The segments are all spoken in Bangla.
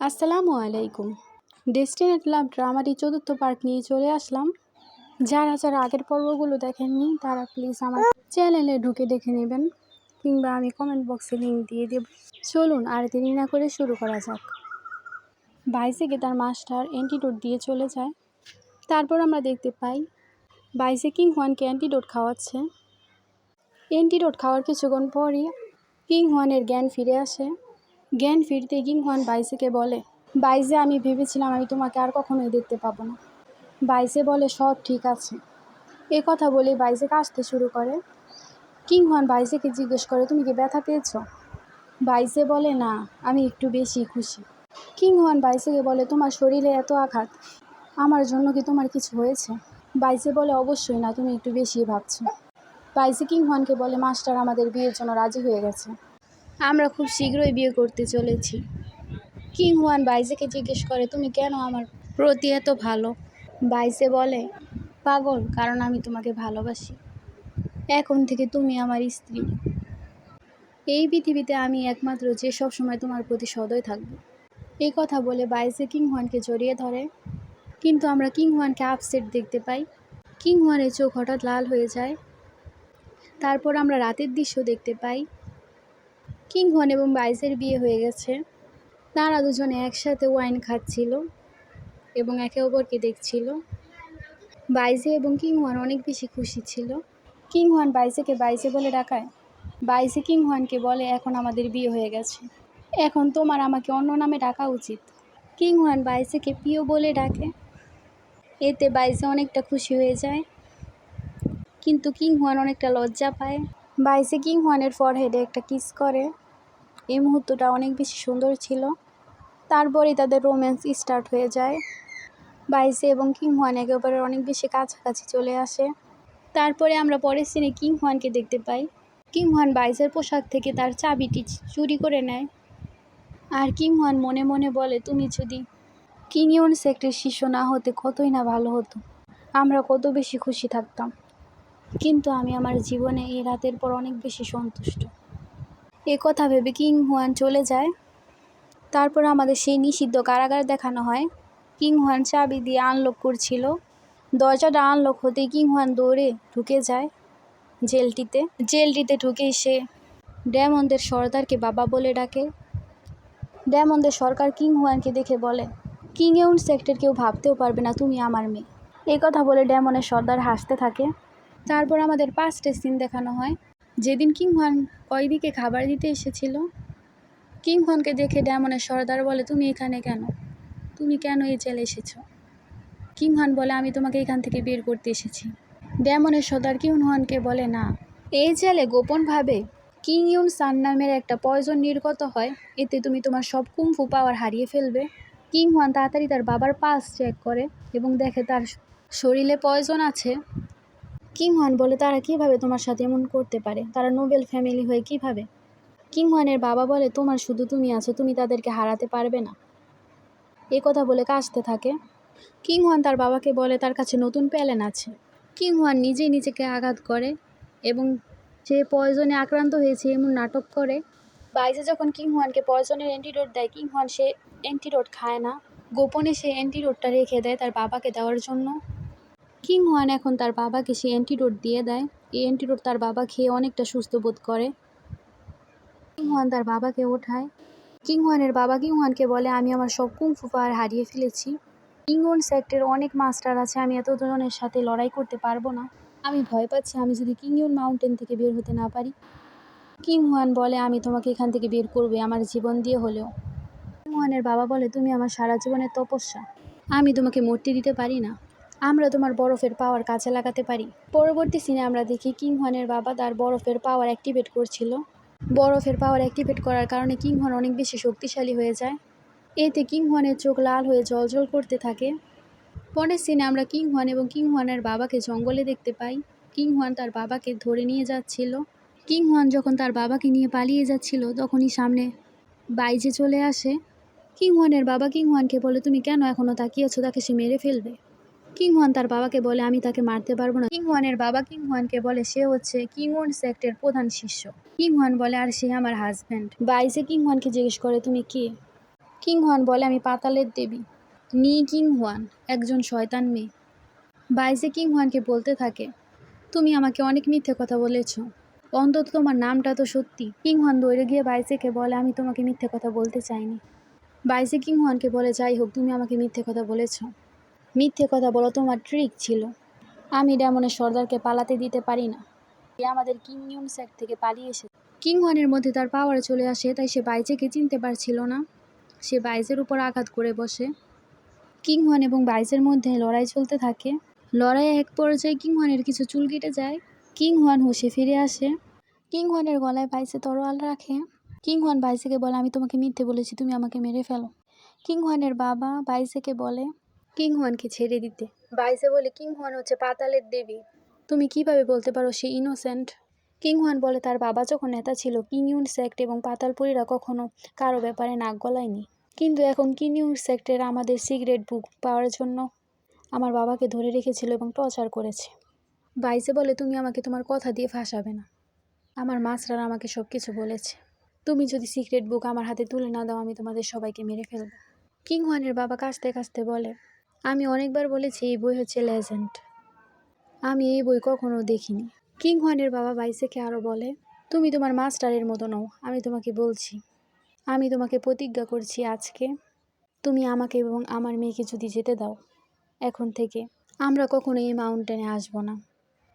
আসসালামু আলাইকুম। ডেস্টিনেট লাভ ড্রামাটি চতুর্থ পার্ট নিয়ে চলে আসলাম। যারা যারা আগের পর্বগুলো দেখেননি, তারা প্লিজ আমার চ্যানেলে ঢুকে দেখে নেবেন, কিংবা আমি কমেন্ট বক্সে লিঙ্ক দিয়ে দেব। চলুন আর দেরি না করে শুরু করা যাক। বাইসেকে তার মাস্টার অ্যান্টিডোট দিয়ে চলে যায়। তারপর আমরা দেখতে পাই বাইসে কিং হোয়ানকে অ্যান্টিডোট খাওয়াচ্ছে। অ্যান্টিডোট খাওয়ার কিছুক্ষণ পরই কিং হোয়ানের জ্ঞান ফিরে আসে। জ্ঞান ফিরতে কিং হোয়ান বাইসেকে বলে, বাইসে, আমি ভেবেছিলাম আমি তোমাকে আর কখনোই দেখতে পাবো না। বাইসে বলে, সব ঠিক আছে। এ কথা বলে বাইসে কাশতে শুরু করে। কিং হোয়ান বাইসেকে জিজ্ঞেস করে, তুমি কি ব্যথা পেয়েছ? বাইসে বলে, না, আমি একটু বেশি খুশি। কিং হোয়ান বাইসেকে বলে, তোমার শরীরে এত আঘাত, আমার জন্য কি তোমার কিছু হয়েছে? বাইসে বলে, অবশ্যই না, তুমি একটু বেশি ভাবছ। বাইসে কিং হোয়ানকে বলে, মাস্টার, আমাদের বিয়ের জন্য রাজি হয়ে গেছে। আমরা খুব শীঘ্রই বিয়ে করতে চলেছি। কিং হোয়ান বাইজেকে জিজ্ঞেস করে, তুমি কেন আমার প্রতি এত ভালো? বাইসে বলে, পাগল, কারণ আমি তোমাকে ভালোবাসি। এখন থেকে তুমি আমার স্ত্রী। এই পৃথিবীতে আমি একমাত্র যে সব সময় তোমার প্রতি সদয় থাকব। এই কথা বলে বাইসে কিং হোয়ানকে জড়িয়ে ধরে। কিন্তু আমরা কিং হোয়ানকে আপসেট দেখতে পাই। কিং হোয়ানের চোখ হঠাৎ লাল হয়ে যায়। তারপর আমরা রাতের দৃশ্য দেখতে পাই। কিং হোয়ান এবং বাইসের বিয়ে হয়ে গেছে। তারা দুজনে একসাথে ওয়াইন খাচ্ছিল এবং একে অপরকে দেখছিল। বাইজে এবং কিং হোয়ান অনেক বেশি খুশি ছিল। কিং হোয়ান বাইসেকে বাইসে বলে ডাকায়। বাইজে কিং হোয়ানকে বলে, এখন আমাদের বিয়ে হয়ে গেছে। এখন তোমার আমাকে অন্য নামে ডাকা উচিত। কিং হোয়ান বাইসেকে প্রিয় বলে ডাকে। এতে বাইজে অনেকটা খুশি হয়ে যায়। কিন্তু কিং হোয়ান অনেকটা লজ্জা পায়। বাইসে কিং হোয়ানের ফরহেডে একটা কিস করে। এই মুহূর্তটা অনেক বেশি সুন্দর ছিল। তারপরেই তাদের রোম্যান্স স্টার্ট হয়ে যায়। বাইসে এবং কিং হোয়ান অপরের অনেক বেশি কাছাকাছি চলে আসে। তারপরে আমরা পরের সিনে কিং হোয়ানকে দেখতে পাই। কিং হোয়ান বাইসের পোশাক থেকে তার চাবিটি চুরি করে নেয়। আর কিং হোয়ান মনে মনে বলে, তুমি যদি কিং ইউন সেক্টের শিষ্য না হতে কতই না ভালো হতো। আমরা কত বেশি খুশি থাকতাম। কিন্তু আমি আমার জীবনে এই রাতের পর অনেক বেশি সন্তুষ্ট। এ কথা ভেবে কিং হুয়ান চলে যায়। তারপর আমাদের সেই নিষিদ্ধ কারাগার দেখানো হয়। কিং হুয়ান চাবি দিয়ে আনলক করছিল। দরজাটা আনলক হতেই কিং হুয়ান দৌড়ে ঢুকে যায় জেলটিতে। জেলটিতে ঢুকেই সে ড্যামন্দের সর্দারকে বাবা বলে ডাকে। ড্যামন্দের সরকার কিং হুয়ানকে দেখে বলে, কিং এউন সেক্টর কেউ ভাবতেও পারবে না তুমি আমার মেয়ে। এই কথা বলে ড্যামনের সর্দার হাসতে থাকে। তারপর আমাদের পাঁচটা সিন দেখানো হয়। যেদিন কিং হোয়ান কয়দিকে খাবার দিতে এসেছিল? কিং হোয়ানকে দেখে ড্যামনের সর্দার বলে, তুমি এখানে কেন? তুমি কেন এই জেলে এসেছ? কিং হোয়ান বলে, আমি তোমাকে এখান থেকে বের করতে এসেছি। ড্যামনের সর্দার কিং হোয়ানকে বলে, না, এই জেলে গোপনভাবে কিং ইউন সান নামের একটা পয়জন নির্গত হয়। এতে তুমি তোমার সব কুমফু পাওয়ার হারিয়ে ফেলবে। কিং হোয়ান তাড়াতাড়ি তার বাবার পাস চেক করে এবং দেখে তার শরীরে পয়জন আছে। কিং হোয়ান বলে, তারা কীভাবে তোমার সাথে এমন করতে পারে? তারা নোবেল ফ্যামিলি হয়ে কীভাবে? কিং হোয়ানের বাবা বলে, তোমার শুধু তুমি আছো, তুমি তাদেরকে হারাতে পারবে না। এই কথা বলে কাশতে থাকে। কিং হোয়ান তার বাবাকে বলে, তার কাছে নতুন প্যালেন আছে। কিং হোয়ান নিজেই নিজেকে আঘাত করে এবং সে পয়জনে আক্রান্ত হয়েছে এমন নাটক করে। বাইজে যখন কিং হোয়ানকে পয়জনের অ্যান্টিডোট দেয় কিং হোয়ান সে অ্যান্টিডোট খায় না। গোপনে সে অ্যান্টিডোটটা রেখে দেয় তার বাবাকে দেওয়ার জন্য। কিং হোয়ান এখন তার বাবাকে সে অ্যান্টিডোট দিয়ে দেয়। এই অ্যান্টিডোট তার বাবা খেয়ে অনেকটা সুস্থ বোধ করে। কিং হোয়ান তার বাবাকে ওঠায়। কিং হোয়ানের বাবা কিং হোয়ানকে বলে, আমি আমার সব কুংফু পাওয়ার হারিয়ে ফেলেছি। কিং হোয়ান সেক্টর অনেক মাস্টার আছে, আমি এতজনের সাথে লড়াই করতে পারব না। আমি ভয় পাচ্ছি, আমি যদি কিং ইউন মাউন্টেন থেকে বের হতে না পারি। কিং হোয়ান বলে, আমি তোমাকে এখান থেকে বের করবে আমার জীবন দিয়ে হলেও। কিং হোয়ানের বাবা বলে, তুমি আমার সারা জীবনের তপস্যা। আমি তোমাকে মূর্তি দিতে পারি না। আমরা তোমার বরফের পাওয়ার কাছে লাগাতে পারি। পরবর্তী সিনে আমরা দেখি কিং হনের বাবা তার বরফের পাওয়ার অ্যাক্টিভেট করছিল। বরফের পাওয়ার অ্যাক্টিভেট করার কারণে কিং হন অনেক বেশি শক্তিশালী হয়ে যায়। এতে কিং হনের চোখ লাল হয়ে জলজল করতে থাকে। পরের সিনে আমরা কিং হন এবং কিং হনের বাবাকে জঙ্গলে দেখতে পাই। কিং হন তার বাবাকে ধরে নিয়ে যাচ্ছিল। কিং হন যখন তার বাবাকে নিয়ে পালিয়ে যাচ্ছিল, তখনই সামনে বাইজে চলে আসে। কিং হনের বাবা কিং হনকে বলে, তুমি কেন এখনও তাকিয়েছো তাকে সে মেরে ফেলবে। কিং হোয়ান তার বাবাকে বলে, আমি তাকে মারতে পারব না। কিং হোয়ানের বাবা কিং হোয়ানকে বলে, সে হচ্ছে কিং ওয়ান সেক্টের প্রধান শিষ্য। কিং হোয়ান বলে, আর সে আমার হাজব্যান্ড বাইসে কিং হোয়ানকে জিজ্ঞেস করে, তুমি কে? কিং হুয়ান বলে, আমি পাতালের দেবী। নি কিং হুয়ান, একজন শয়তান মেয়ে। বাইজে কিং হুয়ানকে বলতে থাকে, তুমি আমাকে অনেক মিথ্যে কথা বলেছ। অন্তত তোমার নামটা তো সত্যি। কিং হুয়ান দৌড়ে গিয়ে বাইসেকে বলে, আমি তোমাকে মিথ্যে কথা বলতে চাইনি। বাইজে কিং হুয়ানকে বলে, যাই হোক, তুমি আমাকে মিথ্যে কথা বলেছ। মিথ্যে কথা বলো, তোমার ট্রিক ছিল। আমি ডেমনের সর্দারকে পালাতে দিতে পারি না। সে আমাদের কিং ইউন স্যাক থেকে পালিয়ে এসে কিং ওয়ানের মধ্যে তার পাওয়ার চলে আসে, তাই সে বাইজেকে চিনতে পারছিল না। সে বাইজের উপর আঘাত করে বসে। কিং ওয়ান এবং বাইজের মধ্যে লড়াই চলতে থাকে। লড়াইয়ে এক পর্যায়ে কিং ওয়ানের কিছু চুল কেটে যায়। কিং ওয়ান হুশে ফিরে আসে। কিং ওয়ানের গলায় বাইজে তরোয়াল রাখে। কিং ওয়ান বাইজেকে বলে, আমি তোমাকে মিথ্যে বলেছি, তুমি আমাকে মেরে ফেলো। কিং ওয়ানের বাবা বাইসেকে বলে কিং ওয়ানকে ছেড়ে দিতে। বাইজে বলে, কিং ওয়ান হচ্ছে পাতালের দেবী। তুমি কীভাবে বলতে পারো সে ইনোসেন্ট কিং ওয়ান বলে, তার বাবা যখন নেতা ছিল, কিং ইউন সেক্ট এবং পাতালপুরীরা কখনো কারও ব্যাপারে নাক গলায়নি। কিন্তু এখন কিং ইউন সেক্টের আমাদের সিগারেট বুক পাওয়ার জন্য আমার বাবাকে ধরে রেখেছিল এবং টর্চার করেছে। বাইসে বলে, তুমি আমাকে তোমার কথা দিয়ে ফাঁসাবে না। আমার মাস্টার আমাকে সব কিছু বলেছে। তুমি যদি সিক্রেট বুক আমার হাতে তুলে না দাও, আমি তোমাদের সবাইকে মেরে ফেলব। কিং ওয়ানের বাবা কাঁচতে কাঁচতে বলে আমি অনেকবার বলেছি এই বই হচ্ছে লেজেন্ড। আমি এই বই কখনো দেখিনি। কিং ওয়ানের বাবা বাইসেকে আরও বলে, তুমি তোমার মাস্টারের মতো নও, আমি তোমাকে বলছি। আমি তোমাকে প্রতিজ্ঞা করছি আজকে, তুমি আমাকে এবং আমার মেয়েকে যদি যেতে দাও, এখন থেকে আমরা কখনো এই মাউন্টেনে আসব না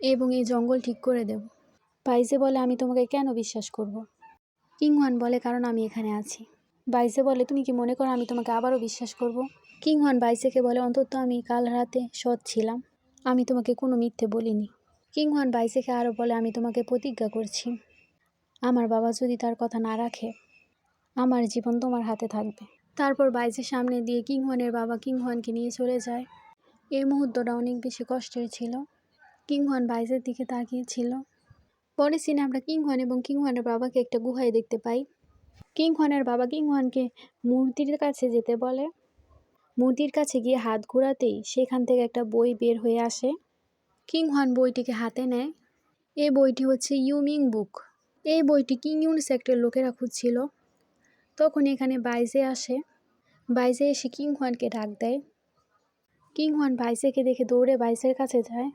এবং এই জঙ্গল ঠিক করে দেব। বাইসে বলে, আমি তোমাকে কেন বিশ্বাস করব। কিংওয়ান বলে, কারণ আমি এখানে আছি। বাইসে বলে, তুমি কি মনে করো আমি তোমাকে আবারও বিশ্বাস করব। কিংওয়ান বাইসেকে বলে, অন্তত আমি কাল রাতে সৎ ছিলাম। আমি তোমাকে কোনো মিথ্যে বলিনি। কিংওয়ান বাইসেকে আরও বলে, আমি তোমাকে প্রতিজ্ঞা করছি। আমার বাবা যদি তার কথা না রাখে, আমার জীবন তোমার হাতে থাকবে। তারপর বাইজের সামনে দিয়ে কিংহনের বাবা কিংহনকে নিয়ে চলে যায়। এই মুহূর্তটা অনেক বেশি কষ্টের ছিল। কিংহন বাইজের দিকে তাকিয়েছিল। পরে সিনে আমরা কিংহন এবং কিংহনের বাবাকে একটা গুহায় দেখতে পাই। কিংহনের বাবা কিংহনকে মূর্তির কাছে যেতে বলে। মূর্তির কাছে গিয়ে হাত ঘোরাতেই সেখান থেকে একটা বই বের হয়ে আসে। কিং কিংহন বইটিকে হাতে নেয়। এই বইটি হচ্ছে ইউমিং বুক। এই বইটি কিং ইউন সেক্টরের লোকেরা খুঁজছিল। তখন এখানে বাইজে আসে। বাইজে এসে কিং হোয়ানকে ডাক দেয়। কিং হোয়ান বাইজেকে দেখে দৌড়ে বাইজের কাছে যায়।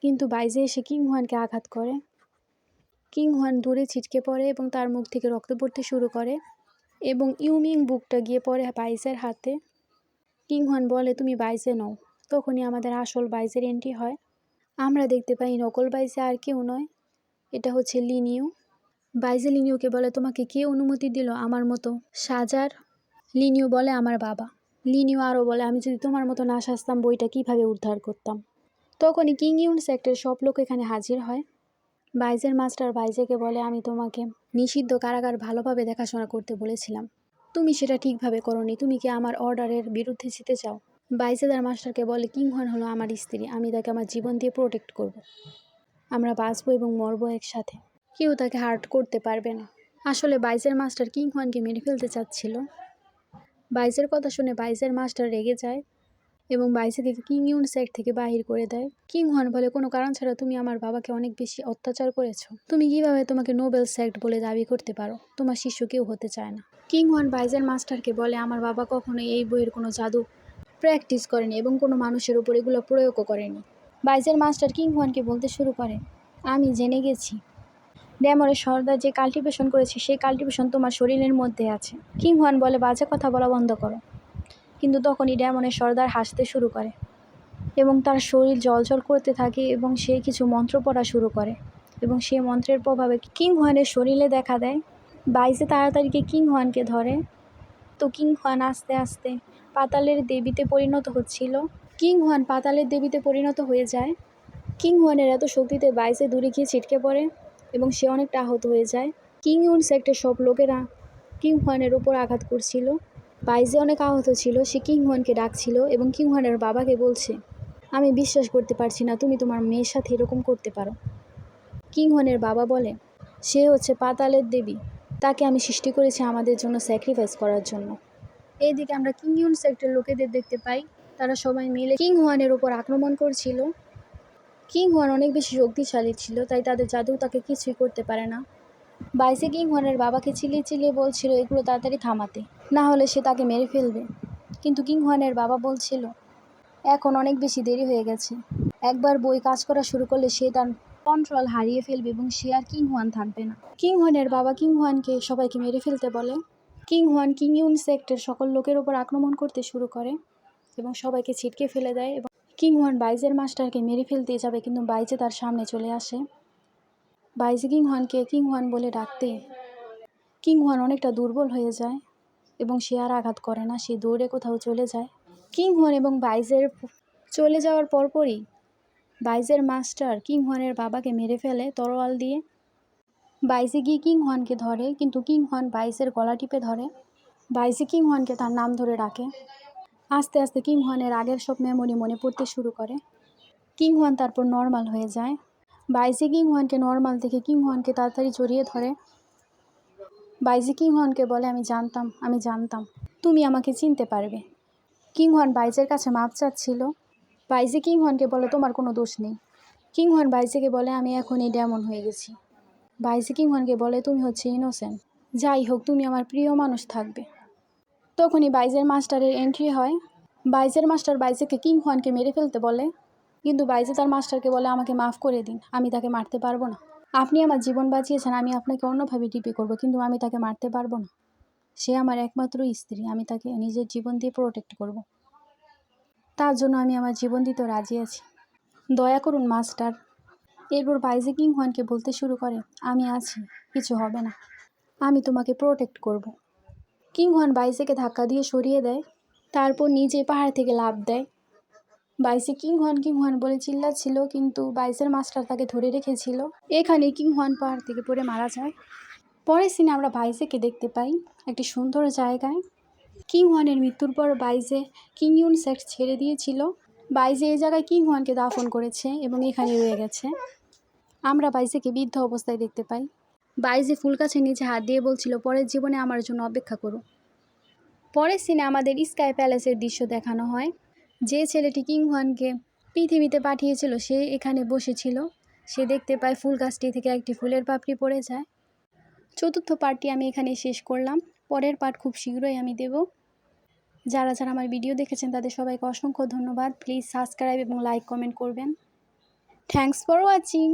কিন্তু বাইজে এসে কিং হোয়ানকে আঘাত করে। কিং হোয়ান দূরে ছিটকে পড়ে এবং তার মুখ থেকে রক্ত পড়তে শুরু করে। এবং ইউমিং বুকটা গিয়ে পড়ে বাইসের হাতে। কিং হোয়ান বলে, তুমি বাইজে নও। তখনই আমাদের আসল বাইজের এন্ট্রি হয়। আমরা দেখতে পাই, নকল বাইজে আর কেউ নয়। এটা হচ্ছে লিনিউ। বাইজে লিনিউকে বলে, তোমাকে কে অনুমতি দিল আমার মতো সাজার? লিনিউ বলে, আমার বাবা। লিনিউ আরও বলে, আমি যদি তোমার মতো না সাজতাম, বইটা কীভাবে উদ্ধার করতাম? তখনই কিং ইউন সেক্টরের সব লোক এখানে হাজির হয়। বাইজের মাস্টার বাইজেকে বলে, আমি তোমাকে নিষিদ্ধ কারাগার ভালোভাবে দেখাশোনা করতে বলেছিলাম। তুমি সেটা ঠিকভাবে করনি। তুমি কি আমার অর্ডারের বিরুদ্ধে যেতে চাও? বাইজেদার মাস্টারকে বলে কিং হন হলো আমার স্ত্রী। আমি তাকে আমার জীবন দিয়ে প্রোটেক্ট করব। আমরা বাঁচবো এবং মরবো একসাথে। কেউ তাকে হার্ট করতে পারবে না। আসলে বাইজের মাস্টার কিং হোয়ানকে মেরে ফেলতে চাচ্ছিল। বাইজের কথা শুনে বাইজের মাস্টার রেগে যায়। এবং বাইজেকে কিং ইউন সেক্ট থেকে বাহির করে দেয়? কিং হোয়ান বলে কোনো কারণ ছাড়া তুমি আমার বাবাকে অনেক বেশি অত্যাচার করেছ। তুমি কীভাবে তোমাকে নোবেল সেক্ট বলে দাবি করতে পারো? তোমার শিষ্য কেউ হতে চায় না। কিং হোয়ান বাইজের মাস্টারকে বলে, আমার বাবা কখনো এই বইয়ের কোনো জাদু প্র্যাকটিস করেনি এবং কোনো মানুষের উপর এগুলো প্রয়োগও করেনি। বাইজের মাস্টার কিং হোয়ানকে বলতে শুরু করে আমি জেনে গেছি। ড্যামরের সর্দার যে কাল্টিভেশন করেছে, সেই কাল্টিভেশন তোমার শরীরের মধ্যে আছে। কিং হোয়ান বলে, বাজে কথা বলা বন্ধ করো। কিন্তু তখনই ড্যামনের সর্দার হাসতে শুরু করে এবং তার শরীর জলজল করতে থাকে এবং সে কিছু মন্ত্র পড়া শুরু করে এবং সেই মন্ত্রের প্রভাবে কিং হোয়ানের শরীরে দেখা দেয়। বাইজে তাড়াতাড়িকে কিং হোয়ানকে ধরে। তো কিং হোয়ান আস্তে আস্তে পাতালের দেবীতে পরিণত হচ্ছিল। কিং হোয়ান পাতালের দেবীতে পরিণত হয়ে যায়। কিং হোয়ানের এত শক্তিতে বাইসে দূরে গিয়ে ছিটকে পড়ে এবং সে অনেকটা আহত হয়ে যায়। কিং ইউন সেক্টের সব লোকেরা কিং হোয়ানের উপর আঘাত করছিল। বাইজে অনেক আহত ছিল, সে কিং হোয়ানকে ডাকছিল এবং কিং হোয়ানের বাবাকে বলছে, আমি বিশ্বাস করতে পারছি না, তুমি তোমার মেয়ের সাথে এরকম করতে পারো। কিং হোয়ানের বাবা বলে, সে হচ্ছে পাতালের দেবী, তাকে আমি সৃষ্টি করেছি আমাদের জন্য স্যাক্রিফাইস করার জন্য। এইদিকে আমরা কিং ইউন সেক্টর লোকেদের দেখতে পাই, তারা সবাই মিলে কিং হোয়ানের উপর আক্রমণ করছিল। কিং হোয়ান অনেক বেশি শক্তিশালী ছিল, তাই তাদের জাদু তাকে কিছুই করতে পারে না। বাইসে কিং হোয়ানের বাবাকে চিলিয়ে চিলিয়ে বলছিল, এগুলো তাড়াতাড়ি থামাতে। না হলে সে তাকে মেরে ফেলবে। কিন্তু কিংহানের বাবা বলছিল, এখন অনেক বেশি দেরি হয়ে গেছে। একবার বই কাজ করা শুরু করলে সে তার কন্ট্রোল হারিয়ে ফেলবে এবং সে আর কিংহুয়ান থাকবে না। কিং কিংহুয়ানের বাবা কিংহুয়ানকে সবাইকে মেরে ফেলতে বলে। কিংহুয়ান কিং ইউন সেক্টের সকল লোকের ওপর আক্রমণ করতে শুরু করে এবং সবাইকে ছিটকে ফেলে দেয় এবং কিংহুয়ান বাইজের মাস্টারকে মেরে ফেলতে যাবে, কিন্তু বাইজে তার সামনে চলে আসে। বাইজে কিংহুয়ানকে কিংহুয়ান বলে ডাকতে। কিংহুয়ান অনেকটা দুর্বল হয়ে যায় এবং সে আর আঘাত করে না, সে দৌড়ে কোথাও চলে যায়। কিংহুয়ান এবং বাইজের চলে যাওয়ার পরপরই বাইজের মাস্টার কিংহুয়ানের বাবাকে মেরে ফেলে তরোয়াল দিয়ে। বাইজে গিয়ে কিংহুয়ানকে ধরে, কিন্তু কিংহুয়ান বাইজের গলা টিপে ধরে। বাইজে কিংহুয়ানকে তার নাম ধরে ডাকে। আস্তে আস্তে কিংহুয়ানের আগের সব মেমোরি মনে পড়তে শুরু করে। কিংহুয়ান তারপর নর্মাল হয়ে যায়। বাইজে কিংহুয়ানকে নর্মাল দেখে কিং কিংহুয়ানকে তাড়াতাড়ি জড়িয়ে ধরে। বাইজে কিংহুয়ানকে বলে, আমি জানতাম আমি জানতাম, তুমি আমাকে চিনতে পারবে। কিং কিংহুয়ান বাইজের কাছে মাপ চাচ্ছিল। বাইজে কিংহুয়ানকে বলে, তোমার কোনো দোষ নেই। কিং কিংহুয়ান বাইজেকে বলে, আমি এখন এই ডেমন হয়ে গেছি। বাইজে কিংহুয়ানকে বলে, তুমি হচ্ছে ইনোসেন্ট যাই হোক, তুমি আমার প্রিয় মানুষ থাকবে। তখনই বাইজের মাস্টারের এন্ট্রি হয়। বাইজের মাস্টার বাইজেকে কিংহুয়ানকে মেরে ফেলতে বলে কিন্তু বাইজে তার মাস্টারকে বলে আমাকে মাফ করে দিন, আমি তাকে মারতে পারব না। আপনি আমার জীবন বাঁচিয়েছেন, আমি আপনাকে অন্যভাবে ডিপি করব, কিন্তু আমি তাকে মারতে পারব না। সে আমার একমাত্র স্ত্রী, আমি তাকে নিজের জীবন দিয়ে প্রোটেক্ট করব। তার জন্য আমি আমার জীবন দিতে রাজি আছি। দয়া করুন, মাস্টার। এরপর বাইজে কিং হোয়ানকে বলতে শুরু করে, আমি আছি, কিছু হবে না। আমি তোমাকে প্রোটেক্ট করব। কিং হোয়ান বাইজেকে ধাক্কা দিয়ে সরিয়ে দেয়, তারপর নিজে পাহাড় থেকে লাফ দেয়। বাইসে কিং হোয়ান বলে চিল্লাচ্ছিল, কিন্তু বাইসের মাস্টার তাকে ধরে রেখেছিল। এখানে কিং হোয়ান পাহাড় থেকে পড়ে মারা যায়। পরের সিনে আমরা বাইজেকে দেখতে পাই, একটি সুন্দর জায়গায়। কিং হোয়ানের মৃত্যুর পর বাইজে কিং ইউন সেক্স ছেড়ে দিয়েছিল। বাইজে এই জায়গায় কিং হোয়ানকে দাফন করেছে এবং এখানে রয়ে গেছে। আমরা বাইজেকে বৃদ্ধ অবস্থায় দেখতে পাই। বাইজে ফুল গাছের নিচে হাত দিয়ে বলছিল, পরের জীবনে আমার জন্য অপেক্ষা করো। পরের সিনে আমাদের স্কাই প্যালেসের দৃশ্য দেখানো হয়। যে ছেলেটি কিং হোয়ানকে পৃথিবীতে পাঠিয়েছিল, সে এখানে বসেছিল। সে দেখতে পায় ফুল গাছটি থেকে একটি ফুলের পাপড়ি পড়ে যায়। চতুর্থ পার্টটি আমি এখানে শেষ করলাম। পরের পার্ট খুব শীঘ্রই আমি দেব। যারা যারা আমার ভিডিও দেখেছেন, তাদের সবাইকে অসংখ্য ধন্যবাদ। প্লিজ সাবস্ক্রাইব এবং লাইক কমেন্ট করবেন। Thanks for watching.